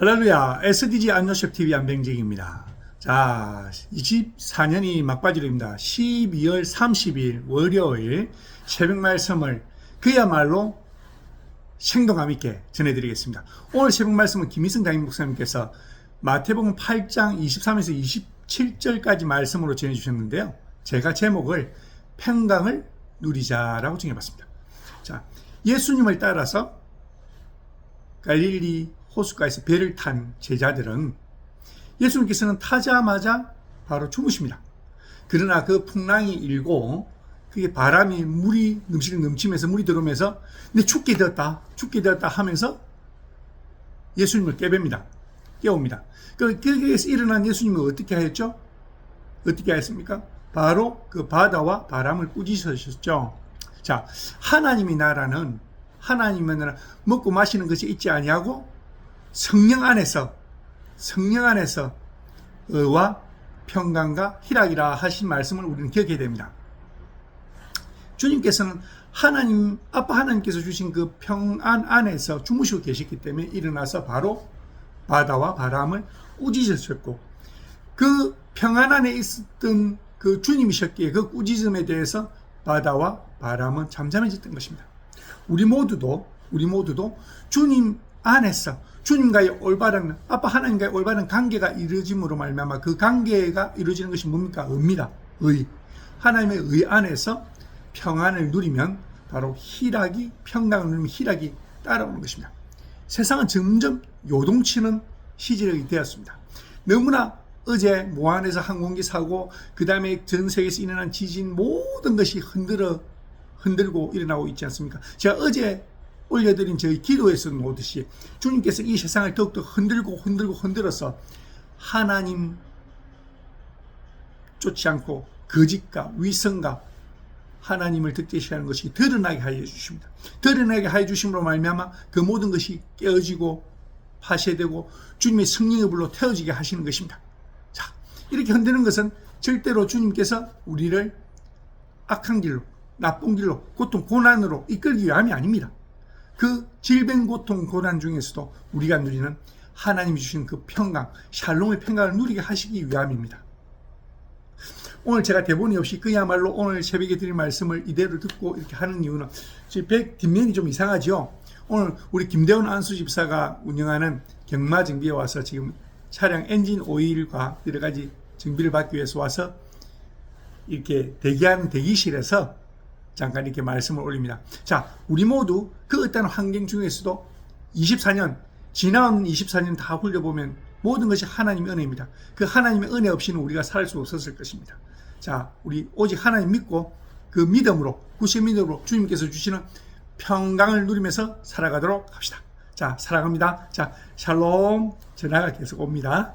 할렐루야 SDG 안노샵 TV 안병직입니다. 자 24년이 막바지입니다. 12월 30일 월요일 새벽 말씀을 그야말로 생동감 있게 전해드리겠습니다. 오늘 새벽 말씀은 김희승 담임 목사님께서 마태복음 8장 23에서 27절까지 말씀으로 전해주셨는데요. 제가 제목을 평강을 누리자라고 정해봤습니다. 자, 예수님을 따라서 갈릴리 호숫가에서 배를 탄 제자들은 예수님께서는 타자마자 바로 주무십니다. 그러나 그 풍랑이 일고 그게 바람이 물이 넘치게 넘치면서 물이 들어오면서 내 죽게 되었다 죽게 되었다 하면서 예수님을 깨봅니다. 깨웁니다. 그 거기에서 일어난 예수님은 어떻게 하였죠? 어떻게 하였습니까? 바로 그 바다와 바람을 꾸짖으셨죠. 자, 하나님의 나라는 하나님의 나라 먹고 마시는 것이 있지 아니하고 성령 안에서 성령 안에서 의와 평강과 희락이라 하신 말씀을 우리는 기억해야 됩니다. 주님께서는 하나님 아빠 하나님께서 주신 그 평안 안에서 주무시고 계셨기 때문에 일어나서 바로 바다와 바람을 꾸짖으셨고 그 평안 안에 있었던 그 주님이셨기에 그 꾸짖음에 대해서 바다와 바람은 잠잠해졌던 것입니다. 우리 모두도 우리 모두도 주님 안에서 주님과의 올바른 아빠 하나님과의 올바른 관계가 이루어짐으로 말미암아 그 관계가 이루어지는 것이 뭡니까? 의입니다. 의. 하나님의 의 안에서 평안을 누리면 바로 희락이 평강을 누리면 희락이 따라오는 것입니다. 세상은 점점 요동치는 시절이 되었습니다. 너무나 어제 모안에서 항공기 사고 그 다음에 전 세계에서 일어난 지진 모든 것이 흔들어 흔들고 일어나고 있지 않습니까? 제가 어제 올려드린 저희 기도에서 놓듯이 주님께서 이 세상을 더욱더 흔들고 흔들고 흔들어서 하나님 쫓지 않고 거짓과 위선과 하나님을 득대시하는 것이 드러나게 하여 주십니다. 드러나게 하여 주심으로 말미암아 그 모든 것이 깨어지고 파쇄되고 주님의 성령의 불로 태워지게 하시는 것입니다. 자, 이렇게 흔드는 것은 절대로 주님께서 우리를 악한 길로, 나쁜 길로, 고통, 고난으로 이끌기 위함이 아닙니다. 그 질병, 고통, 고난 중에서도 우리가 누리는 하나님이 주신 그 평강, 샬롬의 평강을 누리게 하시기 위함입니다. 오늘 제가 대본이 없이 그야말로 오늘 새벽에 드린 말씀을 이대로 듣고 이렇게 하는 이유는 지금 백 뒷면이 좀 이상하죠. 오늘 우리 김대원 안수 집사가 운영하는 경마 정비에 와서 지금 차량 엔진 오일과 여러 가지 정비를 받기 위해서 와서 이렇게 대기하는 대기실에서 잠깐 이렇게 말씀을 올립니다. 자, 우리 모두 그 어떤 환경 중에서도 24년, 지난 24년 다 훌려보면 모든 것이 하나님의 은혜입니다. 그 하나님의 은혜 없이는 우리가 살 수 없었을 것입니다. 자, 우리 오직 하나님 믿고 그 믿음으로, 구실 믿음으로 주님께서 주시는 평강을 누리면서 살아가도록 합시다. 자, 사랑합니다. 자, 샬롬. 전화가 계속 옵니다.